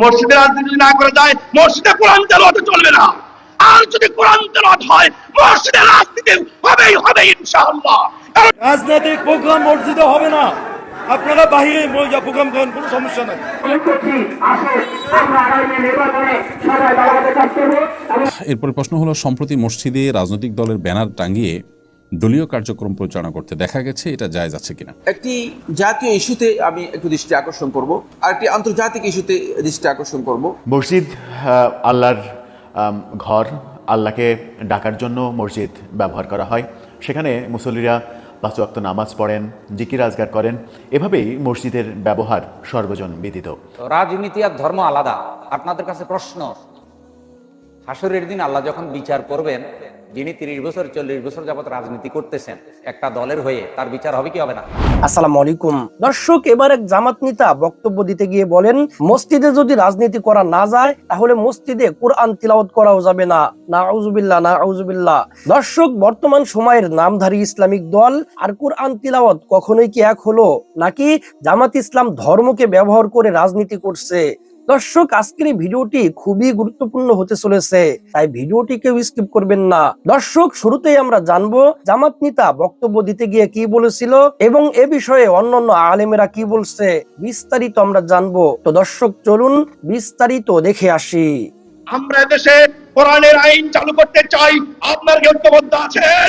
মসজিদে রাজনীতি যদি না করা যায় মসজিদে কোরআন তেলাওয়াত চলবে না। আর যদি কোরআন তেলাওয়াত হয় মসজিদে রাজনীতি হবেই হবে ইনশাআল্লাহ। রাজনৈতিক প্রোগ্রাম মসজিদে হবে না। আপনারা বাহিরে প্রোগ্রাম করেন কোনো সমস্যা নাই। এরপর প্রশ্ন হলো সম্প্রতি মসজিদে রাজনৈতিক দলের ব্যানার টাঙিয়ে দলীয় কার্যক্রম পরিচালনা করতে দেখা গেছে এটা জায়জ আছে কিনা? একটি জাতীয় ইস্যুতে আমি একটু দৃষ্টি আকর্ষণ করব আর একটি আন্তর্জাতিক ইস্যুতে দৃষ্টি আকর্ষণ করব। মসজিদ আল্লাহর ঘর আল্লাহকে ডাকার জন্য মসজিদ ব্যবহার করা হয়। সেখানে মুসল্লিরা পাঁচ ওয়াক্ত নামাজ পড়েন জিকির আজগার করেন। এভাবেই মসজিদের ব্যবহার সর্বজন বিদিত রাজনীতি আর ধর্ম আলাদা। আপনাদের কাছে প্রশ্ন হাসরের দিন আল্লাহ যখন বিচার করবেন যিনি তিরিশ বছর, চল্লিশ বছর যাবত রাজনীতি করতেছেন, একটা দলের হয়ে তার বিচার হবে কি হবে না? আসসালামু আলাইকুম। দর্শক, এবার এক জামাত নেতা বক্তব্য দিতে গিয়ে বলেন, মসজিদে যদি রাজনীতি করা না যায়, তাহলে মসজিদে কোরআন তিলাওয়াত করাও যাবে না। না আউজুবিল্লাহ না আউজুবিল্লাহ দর্শক, বর্তমান সময়ের নামধারী ইসলামিক দল, আর কোরআন তিলাওয়াত কখনোই কি এক হলো? নাকি জামাত ইসলাম ধর্মকে ব্যবহার করে রাজনীতি করছে? দর্শক, আজকের এই ভিডিওটি খুবই গুরুত্বপূর্ণ হতে চলেছে, তাই ভিডিওটি কেউ স্কিপ করবেন না। দর্শক, শুরুতেই আমরা জানব, জামাত নেতা বক্তব্য দিতে গিয়ে কি বলেছিল এবং এ বিষয়ে অন্যান্য আলেমেরা কি বলছে, বিস্তারিত আমরা জানব। তো দর্শক, চলুন বিস্তারিত দেখে আসি। আমরা দেশে কোরআনের আইন চালু করতে চাই, আপনার কি ঐক্যবদ্ধ আছেন?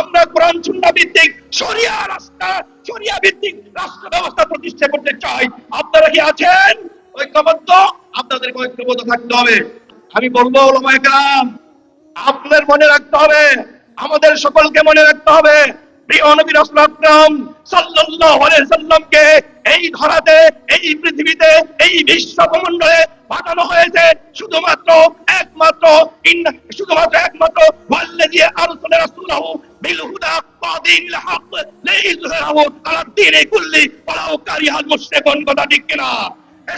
আমরা কোরআন সুন্নাহ ভিত্তিক শরিয়া রাস্তা শরিয়া ভিত্তিক রাষ্ট্র ব্যবস্থা প্রতিষ্ঠা করতে চাই, আপনারা কি আছেন? ঐক্যবদ্ধ? আপনাদেরকে ঐক্যবদ্ধ থাকতে হবে। আমি বলব মনে রাখতে হবে, আমাদের সকলকে মনে রাখতে হবে এই ধরাতে, এই পৃথিবীতে, এই বিশ্ব পাঠানো হয়েছে। শুধুমাত্র, একমাত্র শুধুমাত্র একমাত্র, ওয়াল্লাযী আরসালা রাসূলাহু বিল হুদা কথা ঠিক কিনা?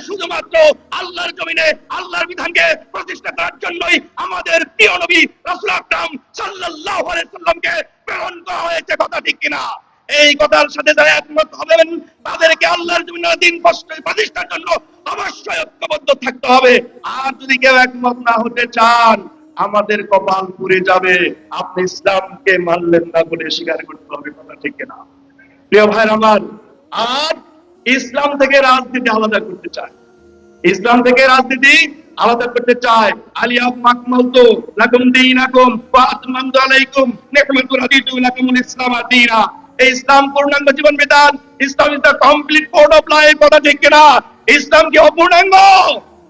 শুধুমাত্র আল্লাহর জমিনে, আল্লাহর বিধানকে প্রতিষ্ঠা করার জন্যই আমাদের প্রিয় নবী রাসূল আকরাম সাল্লাল্লাহু সাল্লামকে প্রেরণ করা হয়েছে, কথা ঠিক কিনা? এই কথার সাথে যারা একমত হবেন, তাদেরকে আল্লাহর জমিনে দিন প্রতিষ্ঠার জন্য অবশ্যই ঐক্যবদ্ধ থাকতে হবে। আর যদি কেউ একমত না হতে চান, আমাদের কপাল পুড়ে যাবে। আপনি ইসলামকে মানলেন না বলে স্বীকার করতে হবে, কথা ঠিক কিনা? প্রিয় ভাইর আমার, আর ইসলাম থেকে রাজনীতি আলাদা করতে চায়। ইসলাম থেকে রাজনীতি আলাদা করতে চায়। আলিয়া আলাইকুম ইসলাম দীনা এই ইসলাম পূর্ণাঙ্গ জীবন বিধান, Islam is complete code of life কথা ঠিক কিনা? ইসলাম কি অপূর্ণাঙ্গ?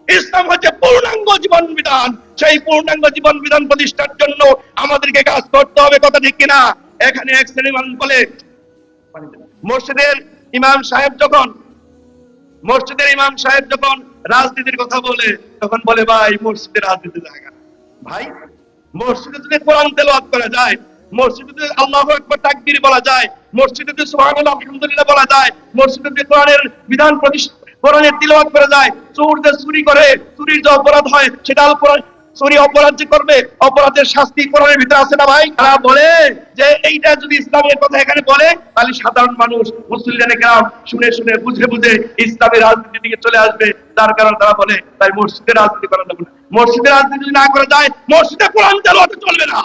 ইসলাম হচ্ছে পূর্ণাঙ্গ জীবন বিধান। সেই পূর্ণাঙ্গ জীবন বিধান প্রতিষ্ঠার জন্য আমাদেরকে কাজ করতে হবে, কথা ঠিক কিনা? এখানে এক শ্রেণি মানুষ বলে, মসজিদের ইমাম সাহেব যখন, মসজিদের ইমাম সাহেব যখন রাজনীতির কথা বলে, তখন বলে, ভাই, মসজিদে রাজনীতি জায়গা ভাই, মসজিদে যদি কোরআন তেলাওয়াত করা যায়, মসজিদে যদি বলা যায়, মসজিদে যদি আলহামদুলিল্লাহ বলা যায়, মসজিদে যদি কোরআনের বিধান প্রতিষ্ঠা, কোরআনের করা যায়, চোর যে চুরি করে, চুরির যে অপরাধ হয়, সেটা চুরি অপরাধ যে করবে, অপরাধের শাস্তি কোরআনের ভিতরে আছে না ভাই? তারা বলে যে এইটা যদি ইসলামের কথা এখানে বলে, তাহলে সাধারণ মানুষ, মুসলিম গ্রাম শুনে শুনে, বুঝে বুঝে ইসলামের রাজনীতি দিকে চলে আসবে। তার কারণ তারা বলে, তাই মসজিদে রাজনীতি করা যাবে না মসজিদে রাজনীতি না করা যায়, মসজিদে কোরআন তেলাওয়াত চলবে না।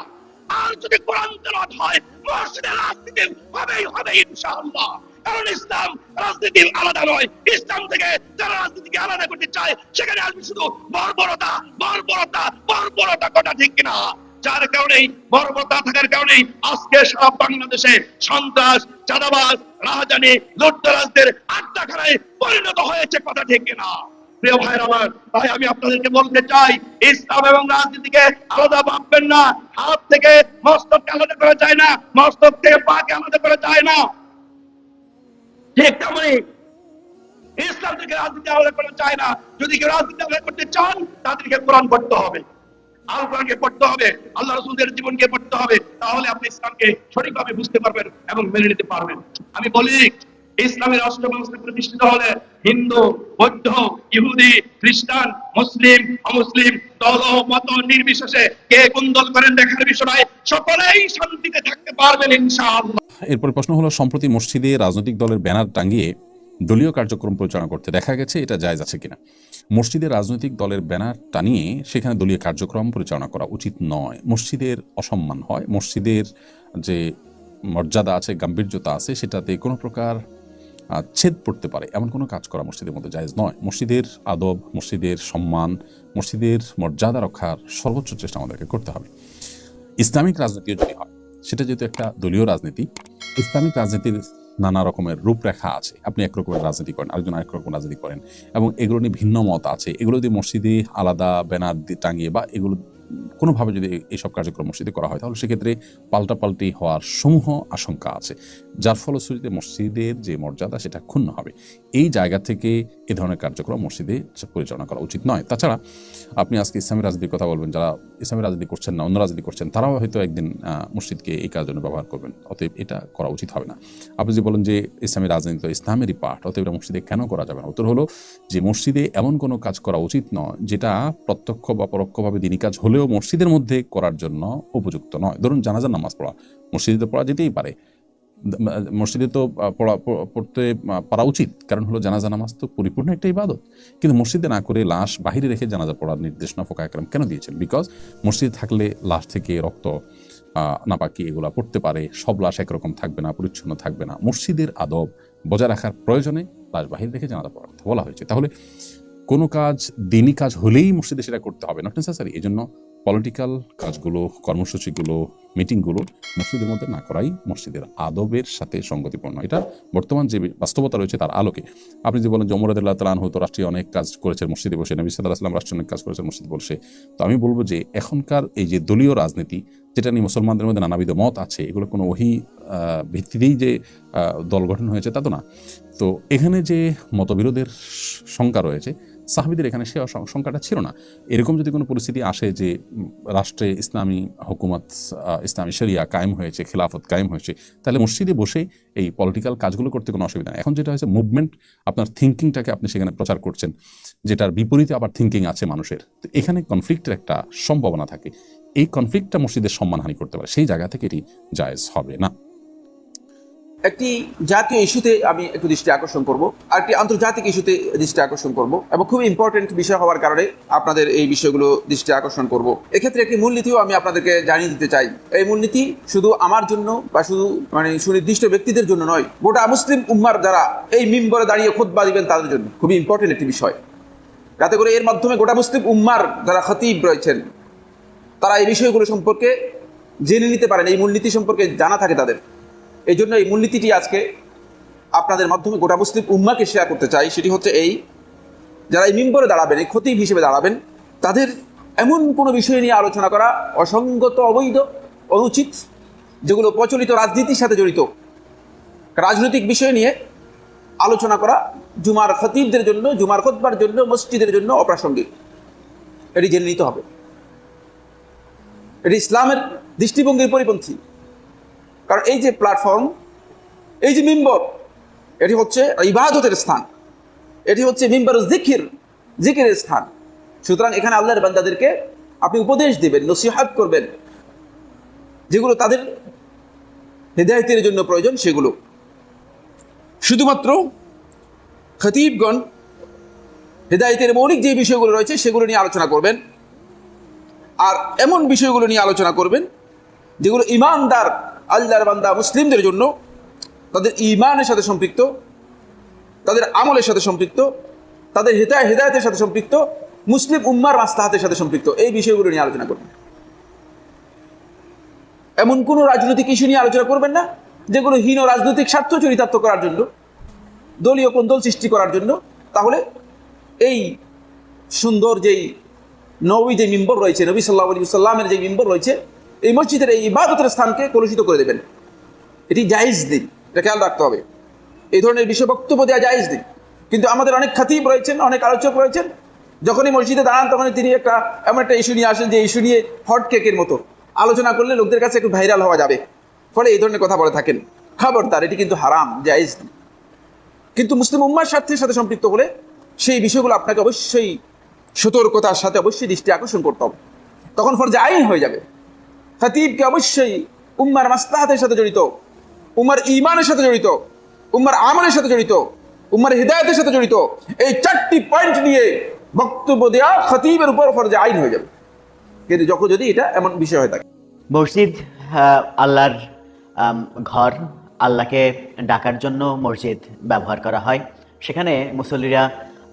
আর যদি কোরআন তেলাওয়াত হয়, মসজিদে রাজনীতি হবেই হবে ইনশাআল্লাহ। কারণ ইসলাম রাজনীতি আলাদা নয়। ইসলাম থেকে যারা রাজনীতিকে আলাদা করতে চায়, সেখানে আসবে শুধু বর্বরতা বর্বরতা বর্বরতা কটা ঠিক কিনা? যার কারণেই বর্বরতা থাকার কারণেই আজকে সারা বাংলাদেশে সন্ত্রাস, চাঁদাবাজ, রাহাজানি, লুটতরাজদের আড্ডাখানায় পরিণত হয়েছে কথা ঠিক কিনা? প্রিয় ভাইয়ের আমার তাই আমি আপনাদেরকে বলতে চাই, ইসলাম এবং রাজনীতিকে আলাদা ভাববেন না। হাত থেকে মস্তককে আলাদা করা যায় না, মস্তক থেকে পাকে আলাদা করা যায় না। ইসলাম থেকে রাজনীতি আলাদা করা চায় না। যদি কেউ রাজনীতি আলাদা করতে চান, তাদেরকে কোরআন পড়তে হবে। আল কোরআনকে পড়তে হবে, আল্লাহ রসুলদের জীবনকে পড়তে হবে, তাহলে আপনি ইসলামকে সঠিকভাবে বুঝতে পারবেন এবং মেনে নিতে পারবেন। আমি বলি ইসলামের রাষ্ট্র ব্যবস্থা প্রতিষ্ঠিত হলে হিন্দু, বৌদ্ধ, ইহুদি, খ্রিস্টান, মুসলিম, অমুসলিম, দল মত নির্বিশেষে কে কোন দল করেন দেখার বিষয় সকলেই শান্তিতে থাকতে পারবেন ইনশাআল্লাহ। এরপর প্রশ্ন হলো, সম্প্রতি মসজিদে রাজনৈতিক দলের ব্যানার টাঙিয়ে দলীয় কার্যক্রম পরিচালনা করতে দেখা গেছে, এটা জায়জ আছে কিনা? মসজিদের রাজনৈতিক দলের ব্যানার টানিয়ে সেখানে দলীয় কার্যক্রম পরিচালনা করা উচিত নয়। মসজিদের অসম্মান হয়, মসজিদের যে মর্যাদা আছে, গাম্ভীর্যতা আছে, সেটাতে কোনো প্রকার ছেদ পড়তে পারে। এমন কোনো কাজ করা মসজিদের মধ্যে জায়েজ নয়। মসজিদের আদব, মসজিদের সম্মান, মসজিদের মর্যাদা রক্ষার সর্বোচ্চ চেষ্টা আমাদেরকে করতে হবে। ইসলামিক রাজনীতিও যদি হয়, সেটা যেহেতু একটা দলীয় রাজনীতি, ইসলামিক রাজনীতির নানা রকমের রূপরেখা আছে। আপনি এক রকমের রাজনীতি করেন, আরেকজন আরেক রকম রাজনীতি করেন এবং এগুলো নিয়ে ভিন্ন মত আছে। এগুলো যদি মসজিদে আলাদা ব্যানার দিয়ে টাঙিয়ে বা এগুলো কোনোভাবে যদি এইসব কার্যক্রম মসজিদে করা হয়, তাহলে সেক্ষেত্রে পাল্টাপাল্টি হওয়ার সমূহ আশঙ্কা আছে। যার ফলশ্রুতিতে মসজিদের যে মর্যাদা, সেটা ক্ষুণ্ণ হবে। এই জায়গা থেকে এ ধরনের কার্যক্রম মসজিদে পরিচালনা করা উচিত নয়। তাছাড়া আপনি আজকে ইসলামী রাজনীতির কথা বলবেন, যারা ইসলামী রাজনীতি করছেন না, অন্য রাজনীতি করছেন, তারাও হয়তো একদিন মসজিদকে এই কাজের জন্য ব্যবহার করবেন। অতএব এটা করা উচিত হবে না। আপনি যে বলেন যে ইসলামী রাজনীতি ইসলামেরই পাঠ, অতএব এটা মসজিদে কেন করা যাবে না? উত্তর হলো যে মসজিদে এমন কোনো কাজ করা উচিত নয়, যেটা প্রত্যক্ষ বা পরোক্ষভাবে দিনই কাজ হলেও মসজিদের মধ্যে করার জন্য উপযুক্ত নয়। ধরুন জানাজার নামাজ পড়া, মসজিদে তো পড়া যেতেই পারে। মসজিদে তো পড়া পড়তে পারা উচিত। কারণ হলো জানাজা নামাজ তো পরিপূর্ণ একটা ইবাদত। কিন্তু মসজিদে না করে লাশ বাহিরে রেখে জানাজা পড়ার নির্দেশনা ফোকা একরাম কেন দিয়েছেন? বিকজ মসজিদে থাকলে লাশ থেকে রক্ত নাপাকি এগুলা পড়তে পারে। সব লাশ একরকম থাকবে না, পরিচ্ছন্ন থাকবে না। মসজিদের আদব বজায় রাখার প্রয়োজনে লাশ বাহিরে রেখে জানাজা পড়ার কথা বলা হয়েছে। তাহলে কোনো কাজ দিনই কাজ হলেই মসজিদে সেটা করতে হবে নট নেসেসারি এই জন্য পলিটিক্যাল কাজগুলো, কর্মসূচিগুলো মিটিংগুলো মসজিদের মধ্যে না করাই মসজিদের আদবের সাথে সঙ্গতিপূর্ণ। এটা বর্তমান যে বাস্তবতা রয়েছে তার আলোকে। আপনি যে বলেন যে অমরাদুল্লাহ তালান হতো রাষ্ট্রীয় অনেক কাজ করেছেন, মসজিদে বসে, নবী সাল্লাহ আসলাম রাষ্ট্রীয় অনেক কাজ করেছেন, মসজিদে বসে। তো আমি বলব যে এখনকার এই যে দলীয় রাজনীতি, যেটা নিয়ে মুসলমানদের মধ্যে নানাবিধ মত আছে, এগুলো কোনো ওহি ভিত্তিতেই যে দল গঠন হয়েছে তা তো না। তো এখানে যে মতবিরোধের সংখ্যা রয়েছে সাহাবিদের এখানে সে সংখ্যাটা ছিল না। এরকম যদি কোনো পরিস্থিতি আসে যে রাষ্ট্রে ইসলামী হুকুমত ইসলামী শরিয়া কায়েম হয়েছে, খেলাফত কায়েম হয়েছে, তাহলে মসজিদে বসে এই পলিটিক্যাল কাজগুলো করতে কোনো অসুবিধা নেই। এখন যেটা হয়েছে মুভমেন্ট আপনার থিঙ্কিংটাকে আপনি সেখানে প্রচার করছেন, যেটার বিপরীতে আবার থিঙ্কিং আছে মানুষের। তো এখানে কনফ্লিক্টের একটা সম্ভাবনা থাকে। এই কনফ্লিক্টটা মসজিদের সম্মানহানি করতে পারে। সেই জায়গা থেকে এটি জায়েজ হবে না। একটি জাতীয় ইস্যুতে আমি একটু দৃষ্টি আকর্ষণ করব, আর একটি আন্তর্জাতিক ইস্যুতে দৃষ্টি আকর্ষণ করব, এবং খুব ইম্পর্টেন্ট বিষয় হওয়ার কারণে আপনাদের এই বিষয়গুলো দৃষ্টি আকর্ষণ করব। এক্ষেত্রে একটি মূলনীতিও আমি আপনাদেরকে জানিয়ে দিতে চাই। এই মূলনীতি শুধু আমার জন্য বা শুধু মানে সুনির্দিষ্ট ব্যক্তিদের জন্য নয়, গোটা মুসলিম উম্মার যারা এই মিম্বরে দাঁড়িয়ে খোদবা দিবেন তাদের জন্য। খুবই ইম্পর্টেন্ট একটি বিষয়। যাতে করে এর মাধ্যমে গোটা মুসলিম উম্মার যারা খতিব রয়েছেন, তারা এই বিষয়গুলো সম্পর্কে জেনে নিতে পারেন, এই মূলনীতি সম্পর্কে জানা থাকে তাদের। এই জন্য এই মূলনীতিটি আজকে আপনাদের মাধ্যমে গোটা মুসলিম উম্মাকে শেয়ার করতে চাই। সেটি হচ্ছে এই, যারা এই মিম্বরে দাঁড়াবেন, এই খতিব হিসেবে দাঁড়াবেন, তাদের এমন কোনো বিষয় নিয়ে আলোচনা করা অসঙ্গত, অবৈধ, অনুচিত, যেগুলো প্রচলিত রাজনীতির সাথে জড়িত, রাজনৈতিক বিষয় নিয়ে আলোচনা করা জুমার খতিবদের জন্য, জুমার খতবার জন্য, মসজিদের জন্য অপ্রাসঙ্গিক। এটি জেনে নিতে হবে। এটি ইসলামের দৃষ্টিভঙ্গির পরিপন্থী। কারণ এই যে প্ল্যাটফর্ম এই যে মিম্বর এটি হচ্ছে ইবাদতের স্থান। এটি হচ্ছে মিম্বর জিকির জিকিরের স্থান। সুতরাং এখানে আল্লাহর বান্দাদেরকে আপনি উপদেশ দেবেন, নসিহাত করবেন। যেগুলো তাদের হেদায়তের জন্য প্রয়োজন, সেগুলো। শুধুমাত্র খতিবগণ হেদায়তের মৌলিক যে বিষয়গুলো রয়েছে, সেগুলো নিয়ে আলোচনা করবেন। আর এমন বিষয়গুলো নিয়ে আলোচনা করবেন যেগুলো ইমানদার আল্লাহর বান্দা মুসলিমদের জন্য, তাদের ইমানের সাথে সম্পৃক্ত, তাদের আমলের সাথে সম্পৃক্ত, তাদের হেদায়, হেদায়তের সাথে সম্পৃক্ত, মুসলিম উম্মার মাস্তাহাতের সাথে সম্পৃক্ত। এই বিষয়গুলো নিয়ে আলোচনা করবেন। এমন কোনো রাজনৈতিক ইস্যু নিয়ে আলোচনা করবেন না, যেগুলো হীন রাজনৈতিক স্বার্থ চরিতার্থ করার জন্য, দলীয় কোন্দল সৃষ্টি করার জন্য, তাহলে এই সুন্দর যেই নবী যে মিম্বর রয়েছে, নবী সাল্লাহ সাল্লামের যে মিম্বর রয়েছে এই মসজিদের এই ইবাদতের স্থানকে কলুষিত করে দেবেন। এটি জায়েজ দিন, এটা খেয়াল রাখতে হবে। এই ধরনের বিষয় বক্তব্য দেওয়া জায়েজ দিন। কিন্তু আমাদের অনেক খাতিব রয়েছেন, অনেক আলোচক রয়েছেন। যখনই মসজিদে দাঁড়ান, তখনই তিনি একটা, এমন একটা ইস্যু নিয়ে আসেন যে ইস্যু নিয়ে হট কেকের মতো। আলোচনা করলে লোকদের কাছে একটু ভাইরাল হওয়া যাবে। ফলে এই ধরনের কথা বলে থাকেন। খবরদার, এটি কিন্তু হারাম, জায়েজ দিন। কিন্তু মুসলিম উম্মার স্বার্থের সাথে সম্পৃক্ত হলে সেই বিষয়গুলো আপনাকে অবশ্যই সতর্কতার সাথে অবশ্যই দৃষ্টি আকর্ষণ করতে হবে। তখন ফরজে আইন হয়ে যাবে। খতিবকে অবশ্যই উম্মার মাস্তাহাতের সাথে জড়িত, উম্মার ইমানের সাথে জড়িত, উম্মার আমলের সাথে জড়িত, উম্মার হৃদায়তের সাথে জড়িত, এই চারটি পয়েন্ট নিয়ে বক্তব্য দেওয়া খতিবের উপর ফরজে আইন হয়ে যাবে। কিন্তু যখন যদি এটা এমন বিষয় হয়ে থাকে। মসজিদ আল্লাহর ঘর, আল্লাহকে ডাকার জন্য মসজিদ ব্যবহার করা হয়। সেখানে মুসল্লিরা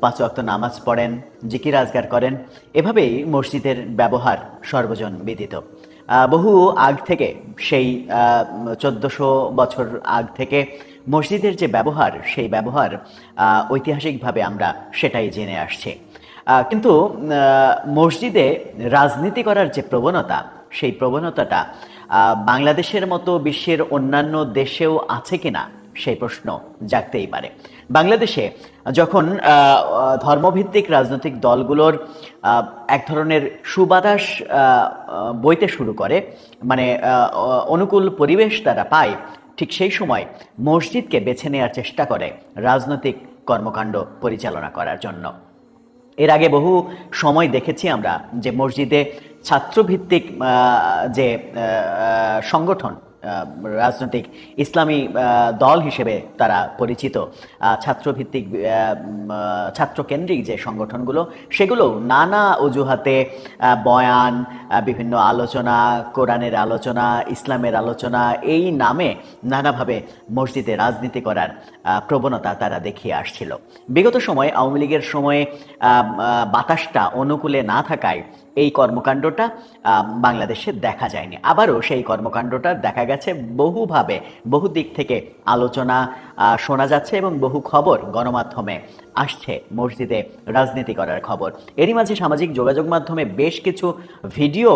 পাঁচ ওয়াক্ত নামাজ পড়েন, জিকির আজগার করেন। এভাবেই মসজিদের ব্যবহার সর্বজন বিদিত বহু আগ থেকে, সেই চোদ্দশো বছর আগ থেকে মসজিদের যে ব্যবহার, সেই ব্যবহার ঐতিহাসিকভাবে আমরা সেটাই জেনে আসছি। কিন্তু মসজিদে রাজনীতি করার যে প্রবণতা, সেই প্রবণতাটা বাংলাদেশের মতো বিশ্বের অন্যান্য দেশেও আছে কিনা, সেই প্রশ্ন জাগতেই পারে। বাংলাদেশে যখন ধর্মভিত্তিক রাজনৈতিক দলগুলোর এক ধরনের সুবাতাস বইতে শুরু করে মানে অনুকূল পরিবেশ তারা পায়, ঠিক সেই সময় মসজিদকে বেছে নেওয়ার চেষ্টা করে রাজনৈতিক কর্মকাণ্ড পরিচালনা করার জন্য। এর আগে বহু সময় দেখেছি আমরা যে মসজিদে ছাত্রভিত্তিক যে সংগঠন রাজনৈতিক ইসলামী দল হিসেবে তারা পরিচিত। ছাত্রভিত্তিক ছাত্রকেন্দ্রিক যে সংগঠনগুলো, সেগুলো নানা অজুহাতে বয়ান বিভিন্ন আলোচনা, কোরআনের আলোচনা, ইসলামের আলোচনা, এই নামে নানাভাবে মসজিদে রাজনীতি করার প্রবণতা তারা দেখিয়ে আসছিল। বিগত সময়ে, আওয়ামী লীগের সময়ে বাতাসটা অনুকূলে না থাকায় এই কর্মকাণ্ডটা বাংলাদেশে দেখা যায়নি। আবারও সেই কর্মকাণ্ডটা দেখা গেছে বহুভাবে, বহু দিক থেকে আলোচনা শোনা যাচ্ছে এবং বহু খবর গণমাধ্যমে আসছে মসজিদে রাজনীতি করার খবর। এরই মাঝে সামাজিক যোগাযোগ মাধ্যমে বেশ কিছু ভিডিও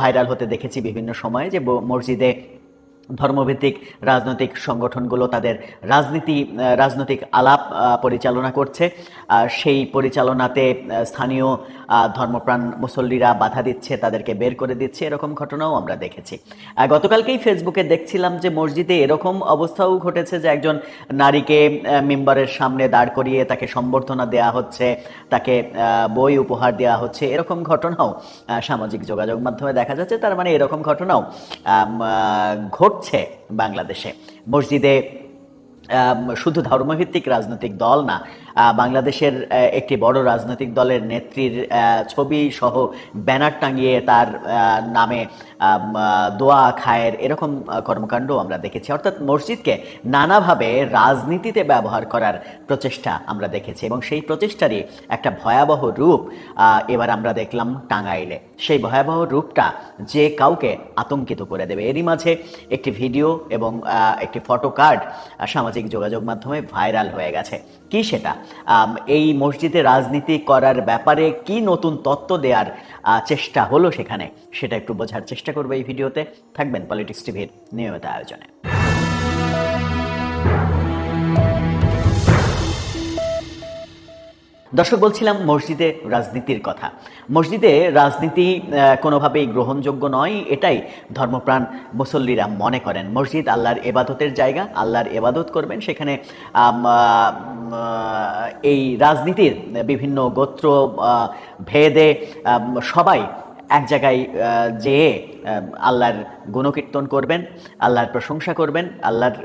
ভাইরাল হতে দেখেছি বিভিন্ন সময়ে যে মসজিদে ধর্মভিত্তিক রাজনৈতিক সংগঠনগুলো তাদের রাজনীতি রাজনৈতিক আলাপ পরিচালনা করছে। সেই পরিচালনাতে স্থানীয় ধর্মপ্রাণ মুসল্লিরা বাধা দিচ্ছে তাদেরকে বের করে দিচ্ছে এরকম ঘটনাও আমরা দেখেছি। গতকালকেই ফেসবুকে দেখছিলাম যে মসজিদে এরকম অবস্থাও ঘটেছে যে একজন নারীকে মেম্বারের সামনে দাঁড় করিয়ে তাকে সম্বর্ধনা দেওয়া হচ্ছে তাকে বই উপহার দেওয়া হচ্ছে এরকম ঘটনাও সামাজিক যোগাযোগ মাধ্যমে দেখা যাচ্ছে। তার মানে এরকম ঘটনাও আম, ঘটছে বাংলাদেশে। মসজিদে শুধু ধর্মভিত্তিক রাজনৈতিক দল না বাংলাদেশের একটি বড় রাজনৈতিক দলের নেত্রীর ছবি সহ ব্যানার টাঙিয়ে তার নামে দোয়া খায়ের এরকম কর্মকাণ্ড আমরা দেখেছি। অর্থাৎ মসজিদকে নানাভাবে রাজনীতিতে ব্যবহার করার প্রচেষ্টা আমরা দেখেছি এবং সেই প্রচেষ্টারই একটা ভয়াবহ রূপ এবার আমরা দেখলাম টাঙ্গাইলে। সেই ভয়াবহ রূপটা যে কাউকে আতঙ্কিত করে দেবে। এরই মাঝে একটি ভিডিও এবং একটি ফটো কার্ড সামাজিক যোগাযোগ মাধ্যমে ভাইরাল হয়ে গেছে। কি সেটা? এই মসজিদে রাজনীতি করার ব্যাপারে কি নতুন তত্ত্ব দেওয়ার চেষ্টা হলো সেখানে, সেটা একটু বোঝার চেষ্টা করবে এই ভিডিওতে। থাকবেন পলিটিক্স টিভির নিয়মিত আয়োজনে। দর্শক, বলছিলাম মসজিদে রাজনীতির কথা। মসজিদে রাজনীতি কোনোভাবেই গ্রহণযোগ্য নয়, এটাই ধর্মপ্রাণ মুসল্লিরা মনে করেন। মসজিদ আল্লাহর এবাদতের জায়গা, আল্লাহর এবাদত করবেন। সেখানে এই রাজনীতির বিভিন্ন গোত্র ভেদে সবাই এক জায়গায় যেয়ে আল্লাহর গুণকীর্তন করবেন, আল্লাহর প্রশংসা করবেন, আল্লাহর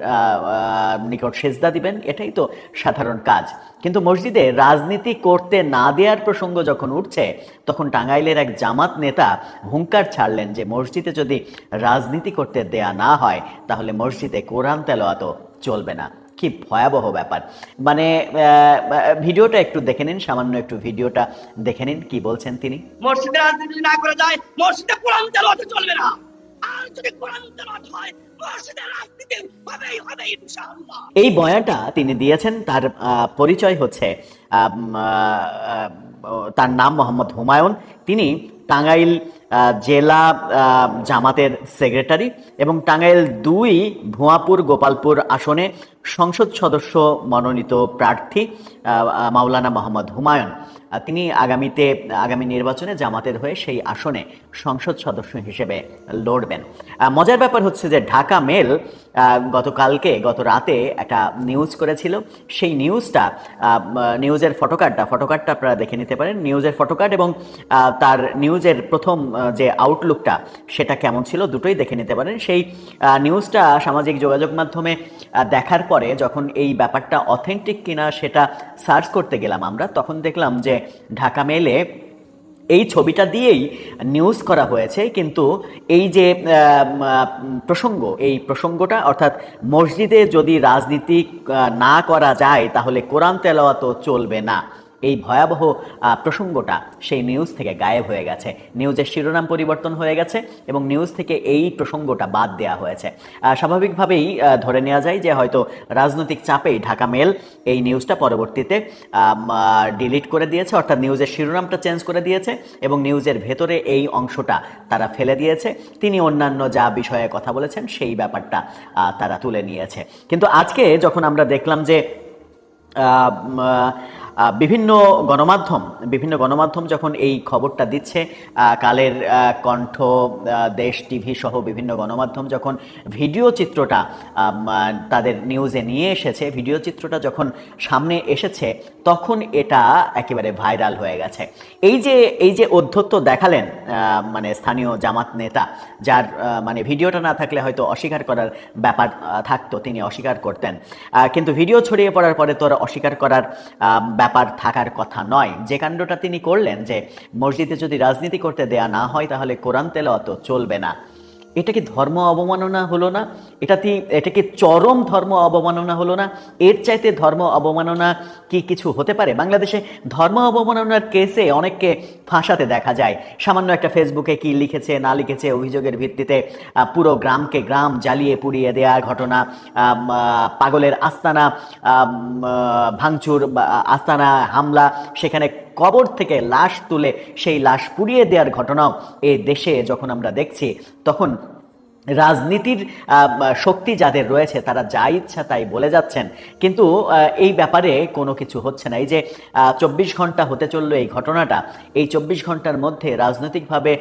নিকট সেজদা দিবেন, এটাই তো সাধারণ কাজ। কিন্তু মসজিদে রাজনীতি করতে না দেওয়ার প্রসঙ্গ যখন উঠছে, তখন টাঙ্গাইলের এক জামাত নেতা হুঙ্কার ছাড়লেন যে মসজিদে যদি রাজনীতি করতে দেয়া না হয়, তাহলে মসজিদে কোরআন তেলাওয়াতও চলবে না। কি ভয়াবহ ব্যাপার। মানে ভিডিওটা একটু দেখে নিন সামান্য একটু ভিডিওটা দেখে নিন কি বলছেন তিনি? মসজিদে রাজনীতি না করে যায় মসজিদে কোরআন তেলাওয়াত চলবে না। আর যদি কোরআন তেলাওয়াত হয় এই বয়ানটা তিনি দিয়েছেন তার আহ, পরিচয় হচ্ছে তার নাম মোহাম্মদ হুমায়ুন। তিনি টাঙ্গাইল জেলা জামাতের সেক্রেটারি এবং টাঙ্গাইল দুই ভুয়াপুর গোপালপুর আসনে সংসদ সদস্য মনোনীত প্রার্থী মাওলানা মোহাম্মদ হুমায়ুন। তিনি আগামীতে, আগামী নির্বাচনে জামাতের হয়ে সেই আসনে সংসদ সদস্য হিসেবে লড়বেন। মজার ব্যাপার হচ্ছে যে ঢাকা মেল গতকালকে, গত রাতে একটা নিউজ করেছিল। সেই নিউজটা নিউজের ফটোকার্ডটা ফটোকার্ডটা আপনারা দেখে নিতে পারেন। নিউজের ফটোকার্ড এবং তার নিউজের প্রথম যে আউটলুকটা সেটা কেমন ছিল দুটোই দেখে নিতে পারেন। সেই নিউজটা সামাজিক যোগাযোগ মাধ্যমে দেখার পরে যখন এই ব্যাপারটা অথেন্টিক কিনা সেটা সার্চ করতে গেলাম আমরা, তখন দেখলাম যে ঢাকা মেলে এই ছবিটা দিয়েই নিউজ করা হয়েছে। কিন্তু এই যে প্রসঙ্গ, এই প্রসঙ্গটা, অর্থাৎ মসজিদে যদি রাজনীতি না করা যায়, তাহলে কোরআন তেলাওয়াতও চলবে না। এই ভয়াবহ প্রসঙ্গটা সেই নিউজ থেকে গায়েব হয়ে গেছে। নিউজের শিরোনাম পরিবর্তন হয়ে গেছে এবং নিউজ থেকে এই প্রসঙ্গটা বাদ দেওয়া হয়েছে। স্বাভাবিকভাবেই ধরে নেওয়া যায় যে হয়তো রাজনৈতিক চাপেই ঢাকা মেল এই নিউজটা পরবর্তীতে ডিলিট করে দিয়েছে, অর্থাৎ নিউজের শিরোনামটা চেঞ্জ করে দিয়েছে এবং নিউজের ভেতরে এই অংশটা তারা ফেলে দিয়েছে। তিনি অন্যান্য যা বিষয়ে কথা বলেছেন সেই ব্যাপারটা তারা তুলে নিয়েছে। কিন্তু আজকে যখন আমরা দেখলাম যে বিভিন্ন গণমাধ্যম বিভিন্ন গণমাধ্যম যখন এই খবরটা দিচ্ছে কালের কণ্ঠ দেশ, টিভি সহ বিভিন্ন গণমাধ্যম যখন ভিডিও চিত্রটা তাদের নিউজে নিয়ে এসেছে, ভিডিও চিত্রটা যখন সামনে এসেছে, তখন এটা একেবারে ভাইরাল হয়ে গেছে। এই যে এই যে অধ্যত্ব দেখালেন মানে স্থানীয় জামাত নেতা, যার মানে ভিডিওটা না থাকলে হয়তো অস্বীকার করার ব্যাপার থাকতো, তিনি অস্বীকার করতেন। কিন্তু ভিডিও ছড়িয়ে পড়ার পরে তো অস্বীকার করার ব্যাপার থাকার কথা নয়। যে কাণ্ডটা তিনি করলেন যে, মসজিদে যদি রাজনীতি করতে দেয়া না হয়, তাহলে কোরআন তেলাওয়াত চলবে না। এটা কি ধর্ম অবমাননা হলো না? এটা কি এটা কি চরম ধর্ম অবমাননা হলো না? এর চাইতে ধর্ম অবমাননা কি কিছু হতে পারে? বাংলাদেশে ধর্ম অবমাননার কেসে অনেককে ফাঁসাতে দেখা যায়। সামান্য একটা ফেসবুকে কি লিখেছে, না লিখেছে অভিযোগের ভিত্তিতে পুরো গ্রামকে গ্রাম জ্বালিয়ে পুড়িয়ে দেওয়ার ঘটনা পাগলের আস্তানা ভাঙচুর আস্তানা, হামলা, সেখানে কবর থেকে লাশ তুলে সেই লাশ পুড়িয়ে দেওয়ার ঘটনাও এ দেশে যখন আমরা দেখছি, তখন রাজনীতির শক্তি যাদের রয়েছে, তারা যা ইচ্ছা তাই বলে যাচ্ছেন। কিন্তু এই ব্যাপারে কোনো কিছু হচ্ছে না। এই যে চব্বিশ ঘণ্টা হতে চলল এই ঘটনাটা, এই চব্বিশ ঘণ্টার মধ্যে রাজনৈতিকভাবে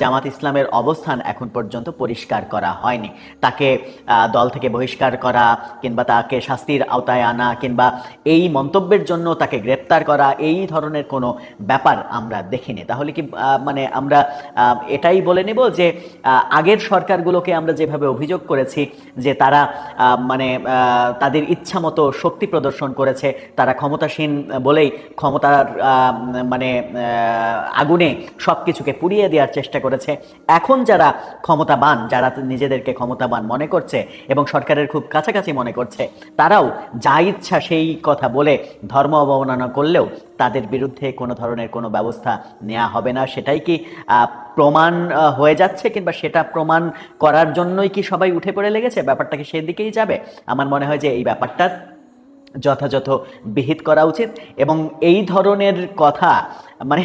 জামাত ইসলামের অবস্থান এখন পর্যন্ত পরিষ্কার করা হয়নি। তাকে দল থেকে বহিষ্কার করা, কিংবা তাকে শাস্তির আওতায় আনা, কিংবা এই মন্তব্যের জন্য তাকে গ্রেপ্তার করা, এই ধরনের কোনো ব্যাপার আমরা দেখিনি। তাহলে কি মানে আমরা এটাই বলে নেব যে আগের সরকারগুলোকে আমরা যেভাবে অভিযোগ করেছি যে তারা মানে তাদের ইচ্ছা মতো শক্তি প্রদর্শন করেছে, তারা ক্ষমতাসীন বলেই ক্ষমতার মানে আগুনে সব কিছুকে পুড়িয়ে দেওয়ার চেষ্টা করেছে। এখন যারা ক্ষমতাবান, যারা নিজেদেরকে ক্ষমতাবান মনে করছে এবং সরকারের খুব কাছাকাছি মনে করছে, তারাও যা ইচ্ছা সেই কথা বলে ধর্ম অবমাননা করলেও তাদের বিরুদ্ধে কোনো ধরনের কোনো ব্যবস্থা নেওয়া হবে না। সেটাই কি প্রমাণ হয়ে যাচ্ছে কিংবা সেটা প্রমাণ করার জন্যই কি সবাই উঠে পড়ে লেগেছে? ব্যাপারটা কি সেদিকেই যাবে? আমার মনে হয় যে এই ব্যাপারটা যথাযথ বিহিত করা উচিত এবং এই ধরনের কথা মানে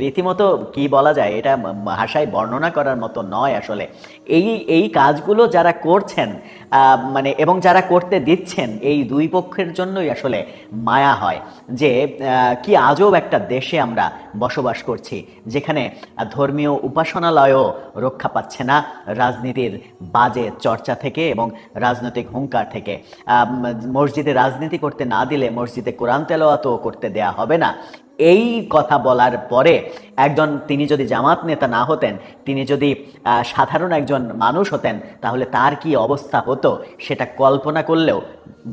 রীতিমতো কি বলা যায়, এটা ভাষায় বর্ণনা করার মতো নয় আসলে। এই এই কাজগুলো যারা করছেন মানে এবং যারা করতে দিচ্ছেন, এই দুই পক্ষের জন্যই আসলে মায়া হয় যে কি আজব একটা দেশে আমরা বসবাস করছি, যেখানে ধর্মীয় উপাসনালয়ও রক্ষা পাচ্ছে না রাজনীতির বাজে চর্চা থেকে এবং রাজনৈতিক হুঙ্কার থেকে। মসজিদে রাজনীতি করতে না দিলে মসজিদে কোরআন তেলাওয়াতও করতে দেয়া হবে না। এই কথা বলার পরে একজন, তিনি যদি জামাত নেতা না হতেন, তিনি যদি সাধারণ একজন মানুষ হতেন, তাহলে তার কি অবস্থা হতো? সেটা কল্পনা করলেও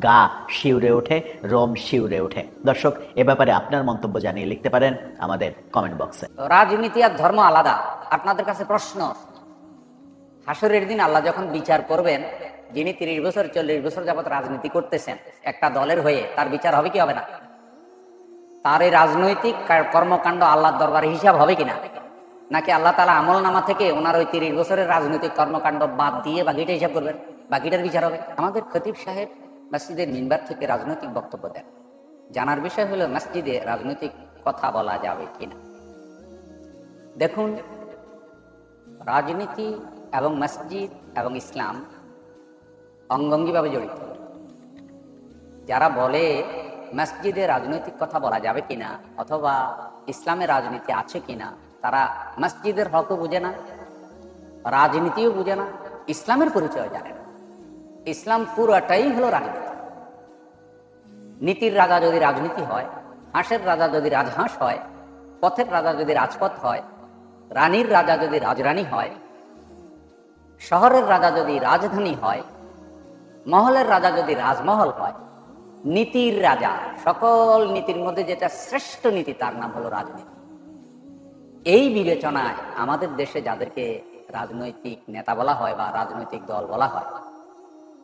গা শিউরে ওঠে, রোম শিউরে ওঠে। দর্শক, এ ব্যাপারে আপনার মন্তব্য জানিয়ে লিখতে পারেন আমাদের কমেন্ট বক্সে রাজনীতি আর ধর্ম আলাদা। আপনাদের কাছে প্রশ্ন হাসরের দিন আল্লাহ যখন বিচার করবেন, যিনি তিরিশ বছর, চল্লিশ বছর যাবত রাজনীতি করতেছেন, একটা দলের হয়ে তার বিচার হবে কি হবে না? তার এই রাজনৈতিক কর্মকাণ্ড আল্লাহর দরবারে হিসাব হবে কিনা? নাকি আল্লাহ তালা আমল নামা থেকে ওনার ওই তিরিশ বছরের রাজনৈতিক কর্মকাণ্ড বাদ দিয়ে বাকিটা হিসাব করবেন? বাকিটার বিচার হবে। আমাদের খতিব সাহেব মসজিদের মিনবার থেকে রাজনৈতিক বক্তব্য দেন। জানার বিষয় হলো, মসজিদে রাজনৈতিক কথা বলা যাবে কিনা? দেখুন, রাজনীতি এবং মসজিদ এবং ইসলাম অঙ্গঙ্গিভাবে জড়িত। যারা বলে মসজিদে রাজনৈতিক কথা বলা যাবে কিনা? অথবা ইসলামে রাজনীতি আছে কিনা? তারা মসজিদের হকও বুঝে না, রাজনীতিও বুঝে না, ইসলামের পরিচয় জানে না। ইসলাম পুরোটাই হলো রাজনীতি। নীতির রাজা যদি রাজনীতি হয়, হাঁসের রাজা যদি রাজহাঁস হয়, পথের রাজা যদি রাজপথ হয়, রানীর রাজা যদি রাজরানী হয়, শহরের রাজা যদি রাজধানী হয়, মহলের রাজা যদি রাজমহল হয় নীতির রাজা। সকল নীতির মধ্যে যেটা শ্রেষ্ঠ নীতি, তার নাম হলো রাজনীতি। এই বিবেচনায় আমাদের দেশে যাদেরকে রাজনৈতিক নেতা বলা হয় বা রাজনৈতিক দল বলা হয়,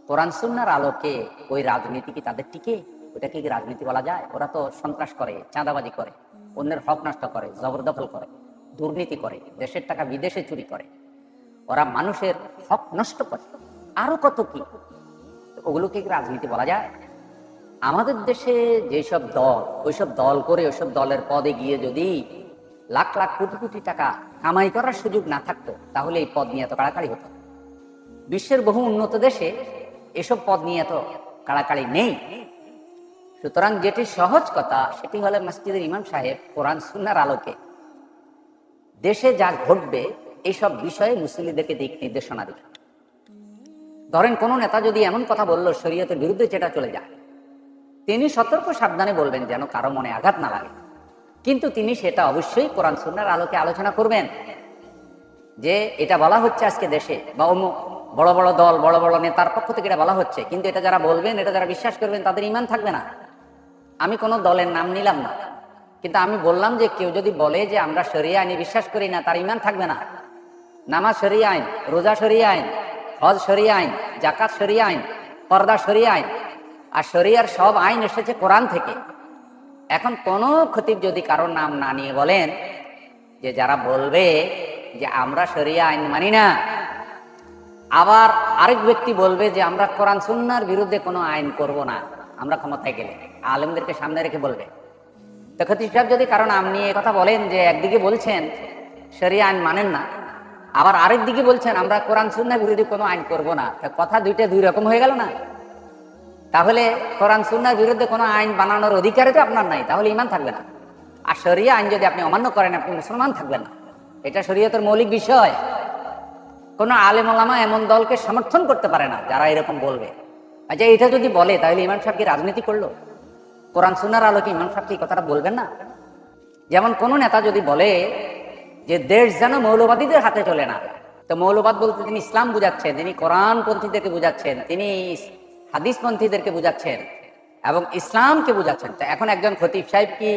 কোরআন সুন্নার আলোকে ওই রাজনীতি কি তাদের টিকে? ওটা কি রাজনীতি বলা যায়? ওরা তো সন্ত্রাস করে, চাঁদাবাজি করে, অন্যের হক নষ্ট করে, জবরদখল করে, দুর্নীতি করে, দেশের টাকা বিদেশে চুরি করে। ওরা মানুষের হক নষ্ট করে। আরও কত কি? ওগুলোকে কি রাজনীতি বলা যায়? আমাদের দেশে যেসব দল, ওইসব দল করে ওইসব দলের পদে গিয়ে যদি লাখ লাখ কোটি কোটি টাকা কামাই করার সুযোগ না থাকতো, তাহলে এই পদ নিয়ে এত কাড়াকাড়ি হতো। বিশ্বের বহু উন্নত দেশে এসব পদ নিয়ে এত কাড়াকাড়ি নেই। সুতরাং যেটি সহজ কথা, সেটি হলো মসজিদের ইমাম সাহেব কোরআন, সুন্নার আলোকে দেশে যা ঘটবে এইসব বিষয়ে মুসলিমদেরকে দিক নির্দেশনা দিবে। ধরেন কোনো নেতা যদি এমন কথা বলল, শরীয়তের বিরুদ্ধে যেটা চলে যায় তিনি সতর্ক সাবধানে বলবেন যেন কারও মনে আঘাত না লাগে। কিন্তু তিনি সেটা অবশ্যই কোরআন সুন্নার আলোকে আলোচনা করবেন যে এটা বলা হচ্ছে আজকে দেশে বা অমুক বড় বড় দল, বড় বড় নেতার পক্ষ থেকে এটা বলা হচ্ছে। কিন্তু এটা যারা বলবেন, এটা যারা বিশ্বাস করবেন, তাদের ইমান থাকবে না। আমি কোনো দলের নাম নিলাম না। কিন্তু আমি বললাম যে কেউ যদি বলে যে আমরা শরিয়া আইনে বিশ্বাস করি না, তার ইমান থাকবে না। নামাজ শরিয়া আইন, রোজা শরিয়া আইন, হজ শরিয়া আইন জাকাত শরিয়া আইন, পর্দা শরিয়া আইন আর শরিয়ার সব আইন এসেছে কোরআন থেকে। এখন কোন খতিব যদি কারোর নাম না নিয়ে বলেন, যে যারা বলবে যে আমরা শরিয়া আইন মানি না, আবার আরেক ব্যক্তি বলবে যে আমরা কোরআন সুন্নার বিরুদ্ধে কোনো আইন করব না, আমরা ক্ষমতায় গেলে, আলেমদেরকে সামনে রেখে বলবে। তো খতিব সাহেব যদি কারণ নাম নিয়ে কথা বলেন যে একদিকে বলছেন শরিয়া আইন মানেন না, আবার আরেক দিকে বলছেন আমরা কোরআন সুন্নার বিরুদ্ধে কোনো আইন করব না, তা কথা দুইটা দুই রকম হয়ে গেল না? তাহলে কোরআন সুন্নার বিরুদ্ধে কোনো আইন বানানোর অধিকারই তো আপনার নাই, তাহলে ইমান থাকবে না। আর শরিয়া আইন যদি আপনি অমান্য করেন, আপনি মুসলমান থাকবেন না। এটা শরীয়তের মৌলিক বিষয়। কোনো আলেম ওলামা এমন দলকে সমর্থন করতে পারে না, যারা এরকম বলবে। আচ্ছা এটা যদি বলে, তাহলে ইমান সাহেব কি রাজনীতি করল? কোরআন সুন্নার আলোকে ইমাম সাহেব কি কথাটা বলবেন না? যেমন কোনো নেতা যদি বলে যে দেশ যেন মৌলবাদীদের হাতে চলে না, তো মৌলবাদ বলতে তিনি ইসলাম বুঝাচ্ছেন, তিনি কোরআন পন্থীদেরকে বুঝাচ্ছেন, তিনি হাদিসপন্থীদেরকে বুঝাচ্ছেন এবং ইসলামকে বুঝাচ্ছেন। তো এখন একজন খতিব সাহেব কি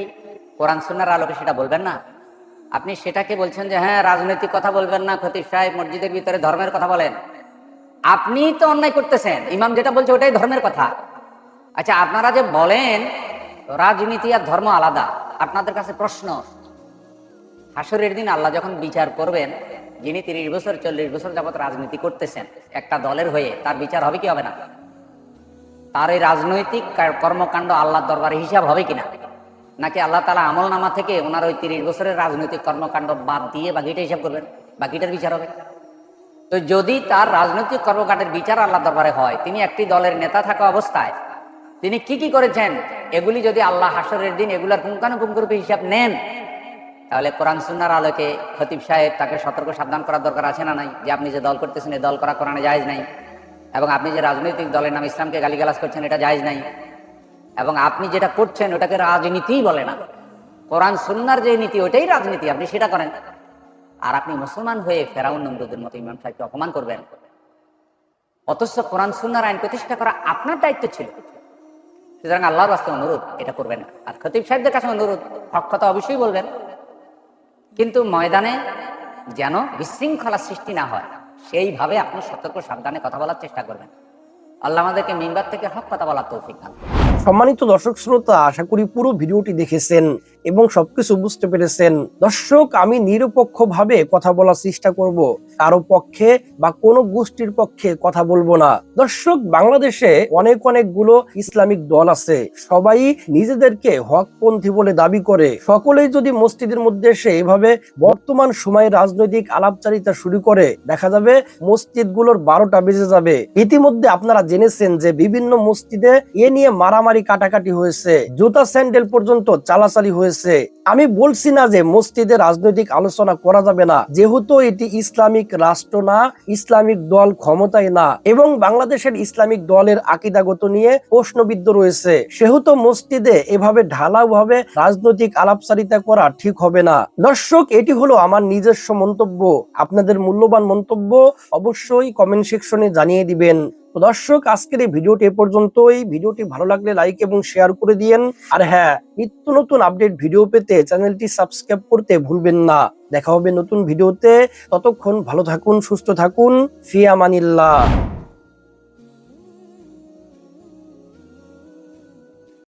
কোরআন সুন্নার আলোকে সেটা বলবেন না? আপনি সেটাকে বলছেন যে হ্যাঁ রাজনৈতিক কথা বলবেন না খতিব সাহেব, মসজিদের ভিতরে ধর্মের কথা বলেন। আপনি তো অন্যায় করতেছেন। ইমাম যেটা বলছে ওটাই ধর্মের কথা। আচ্ছা আপনারা যে বলেন রাজনীতি আর ধর্ম আলাদা। আপনাদের কাছে প্রশ্ন হাসরের দিন আল্লাহ যখন বিচার করবেন, যিনি তিরিশ বছর, চল্লিশ বছর যাবত রাজনীতি করতেছেন, একটা দলের হয়ে, তার বিচার হবে কি হবে না? তার এই রাজনৈতিক কর্মকাণ্ড আল্লাহর দরবারে হিসাব হবে কিনা? নাকি আল্লাহ তালা আমল নামা থেকে ওনার ওই তিরিশ বছরের রাজনৈতিক কর্মকাণ্ড বাদ দিয়ে বাকিটা হিসাব করবেন? বাকিটার বিচার হবে। তো যদি তার রাজনৈতিক কর্মকাণ্ডের বিচার আল্লাহ দরবারে হয়, তিনি একটি দলের নেতা থাকা অবস্থায়, তিনি কি কি করেছেন? এগুলি যদি আল্লাহ হাসরের দিন এগুলার পুঙ্খানুপুঙ্খরূপে হিসাব নেন, তাহলে কোরআন সুন্নার আলোকে খতিব সাহেব তাকে সতর্ক সাবধান করার দরকার আছে না নাই? যে আপনি যে দল করতেছেন এই দল করা কোরআনে জায়েজ নাই। এবং আপনি যে রাজনৈতিক দলের নাম ইসলামকে গালিগালাজ করছেন, এটা জায়েজ নাই। এবং আপনি যেটা করছেন, ওটাকে রাজনীতিই বলে না। কোরআন সুন্নার যে নীতি ওটাই রাজনীতি, আপনি সেটা করেন। আর আপনি মুসলমান হয়ে ফেরাউন নমরুদের মতো ইমাম সাহেবকে অপমান করবেন? অথচ কোরআন সুন্নার আইন প্রতিষ্ঠা করা আপনার দায়িত্ব ছিল। সুতরাং আল্লাহর বাস্তে অনুরোধ, এটা করবেন আর খতিব সাহেবদের কাছে অনুরোধ, হক কথা অবশ্যই বলবেন। কিন্তু ময়দানে যেন বিশৃঙ্খলা সৃষ্টি না হয় সেইভাবে আপনি সতর্ক, সাবধানে কথা বলার চেষ্টা করবেন। আল্লাহ আমাদেরকে মিম্বার থেকে হক কথা বলার তৌফিক দান সম্মানিত দর্শক শ্রোতা, আশা করি পুরো ভিডিওটি দেখেছেন। এবং সবকিছু বুঝতে পেরেছেন। দর্শক, আমি নিরপেক্ষ ভাবে কথা বলার চেষ্টা করব। কারও পক্ষে বা কোনো গোষ্ঠীর পক্ষে কথা বলব না। দর্শক, বাংলাদেশে অনেক অনেকগুলো ইসলামিক দল আছে। সবাই নিজেদেরকে হকপন্থী বলে দাবি করে। সকলেই যদি মসজিদের মধ্যে এসে এভাবে বর্তমান সময়ে রাজনৈতিক আলাপচারিতা শুরু করে, দেখা যাবে মসজিদগুলোর বারোটা বেজে যাবে। ইতিমধ্যে আপনারা জেনেছেন যে বিভিন্ন মসজিদে এ নিয়ে মারামারি কাটাকাটি হয়েছে। জুতা স্যান্ডেল পর্যন্ত চালাচালি হয়েছে। রয়েছে আমি বলছি না যে মসজিদে রাজনৈতিক আলোচনা করা যাবে না। যেহেতু এটি ইসলামিক রাষ্ট্র না, ইসলামিক দল ক্ষমতায় না এবং বাংলাদেশের ইসলামিক দলের আকিদাগত নিয়ে প্রশ্নবিদ্ধ রয়েছে। সেহেতু মসজিদে এভাবে ঢালাও ভাবে রাজনৈতিক আলাপচারিতা করা ঠিক হবে না। দর্শক, এটি হলো আমার নিজস্ব মন্তব্য। আপনাদের মূল্যবান মন্তব্য অবশ্যই কমেন্ট সেকশনে জানিয়ে দিবেন। তো দর্শক, আজকের এই ভিডিওটি এ পর্যন্তই। ভিডিওটি ভালো লাগলে লাইক এবং শেয়ার করে দিয়েন। আর হ্যাঁ নিত্য নতুন আপডেট ভিডিও পেতে চ্যানেলটি সাবস্ক্রাইব করতে ভুলবেন না। দেখা হবে নতুন ভিডিওতে। ততক্ষণ ভালো থাকুন, সুস্থ থাকুন। ফিয়ামানিল্লাহ।